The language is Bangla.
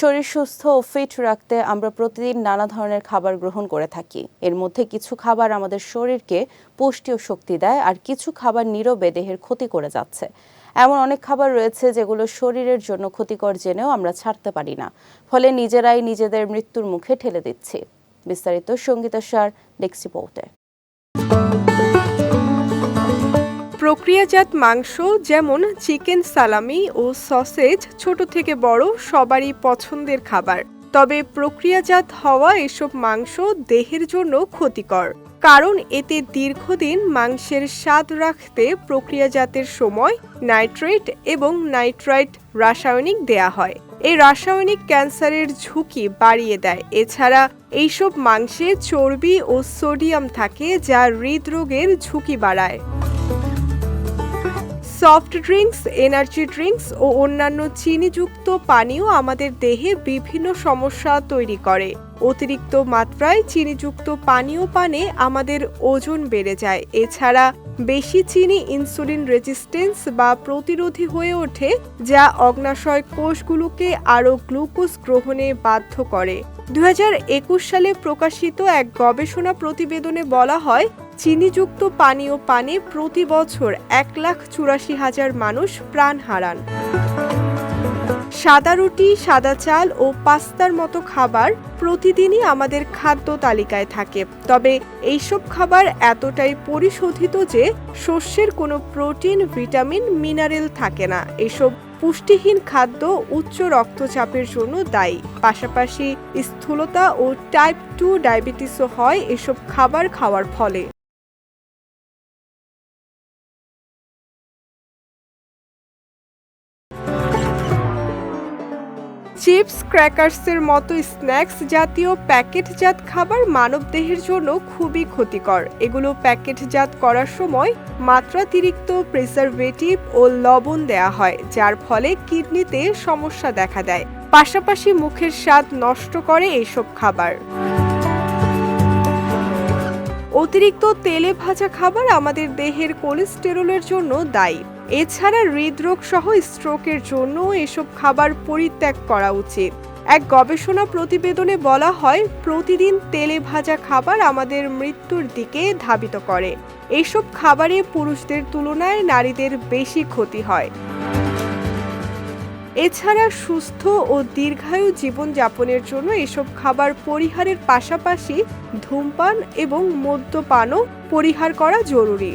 শরীর সুস্থ ও ফিট রাখতে আমরা প্রতিদিন নানা ধরনের খাবার গ্রহণ করে থাকি। এর মধ্যে কিছু খাবার আমাদের শরীরকে পুষ্টি ও শক্তি দেয় আর কিছু খাবার নীরবে দেহের ক্ষতি করে যাচ্ছে। এমন অনেক খাবার রয়েছে যেগুলো শরীরের জন্য ক্ষতিকর জেনেও আমরা ছাড়তে পারি না। ফলে নিজেরাই নিজেদের মৃত্যুর মুখে ঠেলে দিচ্ছি। বিস্তারিত সঙ্গীতা সার ডেক্সি প্রক্রিয়াজাত মাংস যেমন চিকেন সালামি ও সসেজ ছোট থেকে বড় সবারই পছন্দের খাবার। তবে প্রক্রিয়াজাত হওয়া এসব মাংস দেহের জন্য ক্ষতিকর, কারণ এতে দীর্ঘদিন মাংসের স্বাদ রাখতে প্রক্রিয়াজাতের সময় নাইট্রেট এবং নাইট্রাইট রাসায়নিক দেয়া হয়। এই রাসায়নিক ক্যান্সারের ঝুঁকি বাড়িয়ে দেয়। এছাড়া এইসব মাংসে চর্বি ও সোডিয়াম থাকে যা হৃদরোগের ঝুঁকি বাড়ায়। সফট ড্রিঙ্কস, এনার্জি ড্রিঙ্কস ও অন্যান্য চিনিযুক্ত পানীয় আমাদের দেহে বিভিন্ন সমস্যা তৈরি করে। অতিরিক্ত মাত্রায় চিনিযুক্ত পানীয় পানে আমাদের ওজন বেড়ে যায়। এছাড়া বেশি চিনি ইনসুলিন রেজিস্ট্যান্স বা প্রতিরোধী হয়ে ওঠে, যা অগ্নাশয় কোষগুলোকে আরও গ্লুকোজ গ্রহণে বাধ্য করে। দু হাজার একুশ সালে প্রকাশিত এক গবেষণা প্রতিবেদনে বলা হয় চিনিযুক্ত পানীয় পানে প্রতি বছর এক লাখ চুরাশি হাজার মানুষ প্রাণ হারান। সাদা রুটি, সাদা চাল ও পাস্তার মতো খাবার প্রতিদিনই আমাদের খাদ্য তালিকায় থাকে। তবে এইসব খাবার এতটাই পরিশোধিত যে শস্যের কোনো প্রোটিন, ভিটামিন, মিনারেল থাকে না। এসব পুষ্টিহীন খাদ্য উচ্চ রক্তচাপের জন্য দায়ী। পাশাপাশি স্থূলতা ও টাইপ টু ডায়াবেটিসও হয় এসব খাবার খাওয়ার ফলে। চিপস ক্র্যাকার্সের মতো স্ন্যাক্স জাতীয় প্যাকেটজাত খাবার মানবদেহের জন্য খুবই ক্ষতিকর। এগুলো প্যাকেটজাত করার সময় মাত্রাতিরিক্ত প্রিজারভেটিভ ও লবণ দেয়া হয়, যার ফলে কিডনিতে সমস্যা দেখা দেয়। পাশাপাশি মুখের স্বাদ নষ্ট করে এইসব খাবার। অতিরিক্ত তেলে ভাজা খাবার আমাদের দেহের কোলেস্টেরলের জন্য দায়ী। এছাড়া হৃদরোগ সহ স্ট্রোকের জন্য এসব খাবার পরিত্যাগ করা উচিত। এক গবেষণা প্রতিবেদনে বলা হয়, প্রতিদিন তেলে ভাজা খাবার আমাদের মৃত্যুর দিকে ধাবিত করে। এসব খাবারে পুরুষদের তুলনায় নারীদের বেশি ক্ষতি হয়। এছাড়া সুস্থ ও দীর্ঘায়ু জীবনযাপনের জন্য এসব খাবার পরিহারের পাশাপাশি ধূমপান এবং মদ্যপানও পরিহার করা জরুরি।